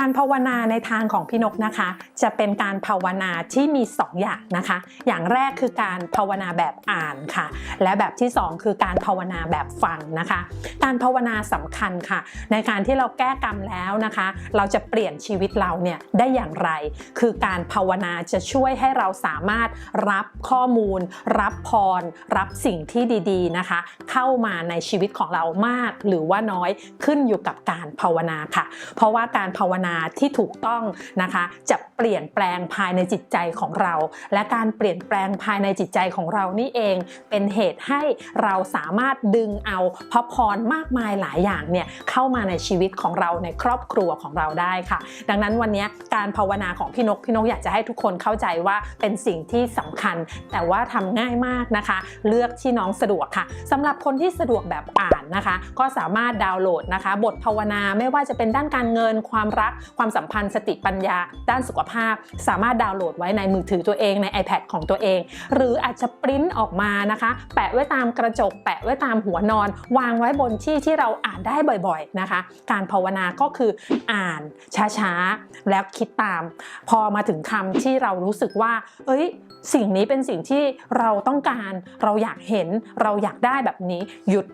การภาวนาในทางของพี่นกนะคะ จะเป็นการภาวนาที่มี 2 อย่างนะคะ อย่างแรกคือการภาวนาแบบอ่านค่ะ และแบบที่ 2 คือการภาวนาแบบฟังนะคะ การภาวนาสำคัญค่ะ ในการที่เราแก้กรรมแล้วนะคะ เราจะเปลี่ยนชีวิตเราเนี่ยได้อย่างไร คือการภาวนาจะช่วยให้เราสามารถรับข้อมูล รับพร รับสิ่งที่ดีๆนะคะ เข้ามาในชีวิตของเรามากหรือว่าน้อยขึ้นอยู่กับการภาวนาค่ะ เพราะว่าการภาวนาที่ถูกต้องนะคะ จะเปลี่ยนแปลงภายในจิตใจของเรา และการเปลี่ยนแปลงภายในจิตใจของเรานี่เอง เป็นเหตุให้เราสามารถดึงเอาพระพรมากมายหลายอย่างเนี่ยเข้ามาในชีวิตของเราในครอบครัวของเราได้ค่ะ ดังนั้นวันนี้การภาวนาของพี่นกพี่นกอยากจะให้ทุกคนเข้าใจว่าเป็นสิ่งที่สำคัญ แต่ว่าทำง่ายมากนะคะ เลือกที่น้องสะดวกค่ะสำหรับคนที่สะดวกแบบอ่านนะคะ ก็สามารถดาวน์โหลดนะคะ บทภาวนาไม่ว่าจะเป็นด้านการเงินความรักความสัมพันธ์สติปัญญา ด้านสุขภาพ สามารถดาวน์โหลดไว้ในมือถือตัวเองใน iPad ของตัวเอง หรืออาจจะปริ้นออกมานะคะ แปะไว้ตามกระจก แปะไว้ตามหัวนอน วางไว้บนที่ที่เราอ่านได้บ่อยๆนะคะ การภาวนาก็คืออ่านช้าๆ แล้วคิดตาม พอมาถึงคำที่เรารู้สึกว่า เอ้ย สิ่งนี้เป็นสิ่งที่เราต้องการ เราอยากเห็น เราอยากได้แบบนี้ หยุด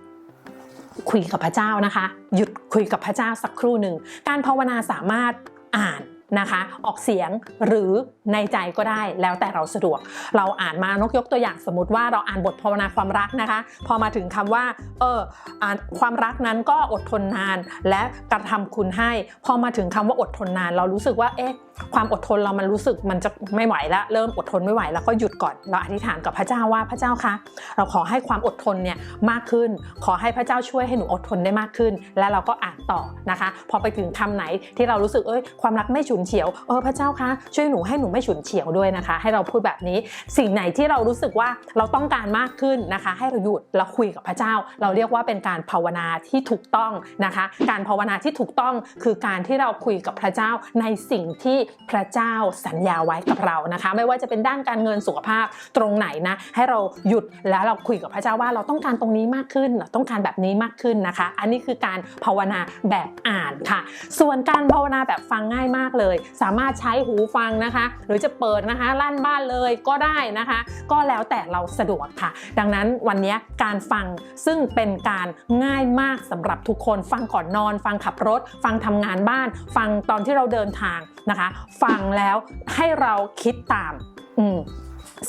คุยกับพระเจ้านะคะ หยุด คุยกับพระเจ้าสักครู่หนึ่ง การภาวนาสามารถอ่าน นะคะ ออกเสียงหรือในใจก็ได้แล้วแต่เราสะดวก เราอ่านมานกยกตัวอย่างสมมติว่าเราอ่านบทภาวนาความรักนะคะ พอมาถึงคำว่า เออความรักนั้นก็อดทนนาน และกระทำคุณให้ พอมาถึงคำว่าอดทนนาน เรารู้สึกว่าเอ๊ะความอดทนเรามันรู้สึกมันจะไม่ไหวแล้วเริ่มอดทนไม่ไหวแล้วก็หยุดก่อนเราอธิษฐานกับพระเจ้าว่าพระเจ้าคะเราขอให้ความอดทนเนี่ยมากขึ้น ขอให้พระเจ้าช่วยให้หนูอดทนได้มากขึ้น และเราก็อ่านต่อนะคะ พอไปถึงคำไหนที่เรารู้สึกเอ้ยความรักไม่ฉุนเฉียวเออพระเจ้าคะช่วยหนูให้หนูไม่ฉุนเฉียวด้วยนะคะ ให้เราพูดแบบนี้สิ่งไหนที่เรารู้สึกว่าเราต้องการมากขึ้นนะคะ ให้เราหยุดแล้วคุยกับพระเจ้า เราเรียกว่าเป็นการภาวนาที่ถูกต้องนะคะ การภาวนาที่ถูกต้องคือการที่เราคุยกับพระเจ้าในสิ่งที่พระเจ้าสัญญาไว้กับเรานะคะ ไม่ว่าจะเป็นด้านการเงินสุขภาพตรงไหนนะให้เราหยุดแล้วเราคุยกับพระเจ้าว่าเราต้องการตรงนี้มากขึ้นเราต้องการแบบนี้มากขึ้นนะคะ อันนี้คือการภาวนาแบบอ่านค่ะ ส่วนการภาวนาแบบฟังง่ายมากเลยสามารถใช้หูฟังนะคะ หรือจะเปิดนะคะลั่นบ้านเลยก็ได้นะคะ ก็แล้วแต่เราสะดวกค่ะ ดังนั้นวันนี้การฟังซึ่งเป็นการง่ายมากสำหรับทุกคนฟังก่อนนอน ฟังขับรถ ฟังทำงานบ้าน ฟังตอนที่เราเดินทางนะคะ ฟังแล้วให้เราคิดตาม อืม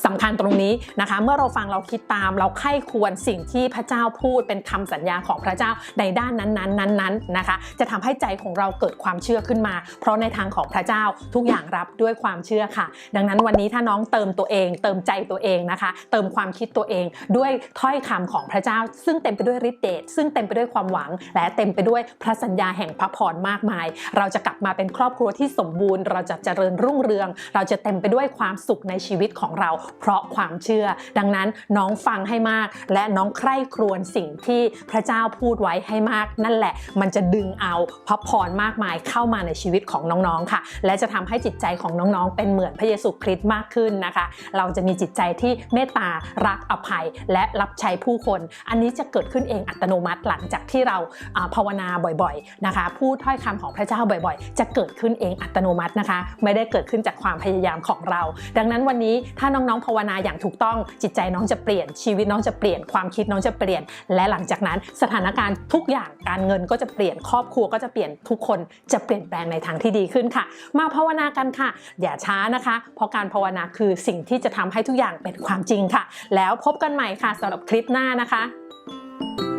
สำคัญตรงนี้นะคะ เมื่อเราฟังเราคิดตาม เราไข้ควรสิ่งที่พระเจ้าพูดเป็นคำสัญญาของพระเจ้าในด้านนั้นๆนั้นๆนะคะ จะทำให้ใจของเราเกิดความเชื่อขึ้นมา เพราะในทางของพระเจ้าทุกอย่างรับด้วยความเชื่อค่ะ ดังนั้นวันนี้ถ้าน้องเติมตัวเอง เติมใจตัวเองนะคะ เติมความคิดตัวเองด้วยถ้อยคำของพระเจ้า ซึ่งเต็มไปด้วยฤทธิ์เดชซึ่งเต็มไปด้วยความหวัง และเต็มไปด้วยพระสัญญาแห่งพระพรมากมาย เราจะกลับมาเป็นครอบครัวที่สมบูรณ์ เราจะเจริญรุ่งเรือง เราจะเต็มไปด้วยความสุขในชีวิตของเราเพราะความเชื่อ ดังนั้นน้องฟังให้มาก และน้องใคร่ครวญสิ่งที่พระเจ้าพูดไว้ให้มาก นั่นแหละ มันจะดึงเอาพระพรมากมายเข้ามาในชีวิตของน้องๆค่ะ และจะทำให้จิตใจของน้องๆ เป็นเหมือนพระเยซูคริสต์มากขึ้นนะคะ เราจะมีจิตใจที่เมตตารักอภัยและรับใช้ผู้คน อันนี้จะเกิดขึ้นเองอัตโนมัติหลังจากที่เราอ่าภาวนาบ่อยๆนะคะพูดถ้อยคำของพระเจ้าบ่อยๆ จะเกิดขึ้นเองอัตโนมัตินะคะ ไม่ได้เกิดขึ้นจากความพยายามของเรา ดังนั้นวันนี้ถ้าน้องๆภาวนาอย่างถูกต้องจิตใจน้องจะเปลี่ยนชีวิตน้องจะเปลี่ยนความคิดน้องจะเปลี่ยน และหลังจากนั้นสถานการณ์ทุกอย่างการเงินก็จะเปลี่ยนครอบครัวก็จะเปลี่ยนทุกคนจะเปลี่ยนแปลงในทางที่ดีขึ้นค่ะ มาภาวนากันค่ะ อย่าช้านะคะ เพราะการภาวนาคือสิ่งที่จะทำให้ทุกอย่างเป็นความจริงค่ะ แล้วพบกันใหม่ค่ะสำหรับคลิปหน้านะคะ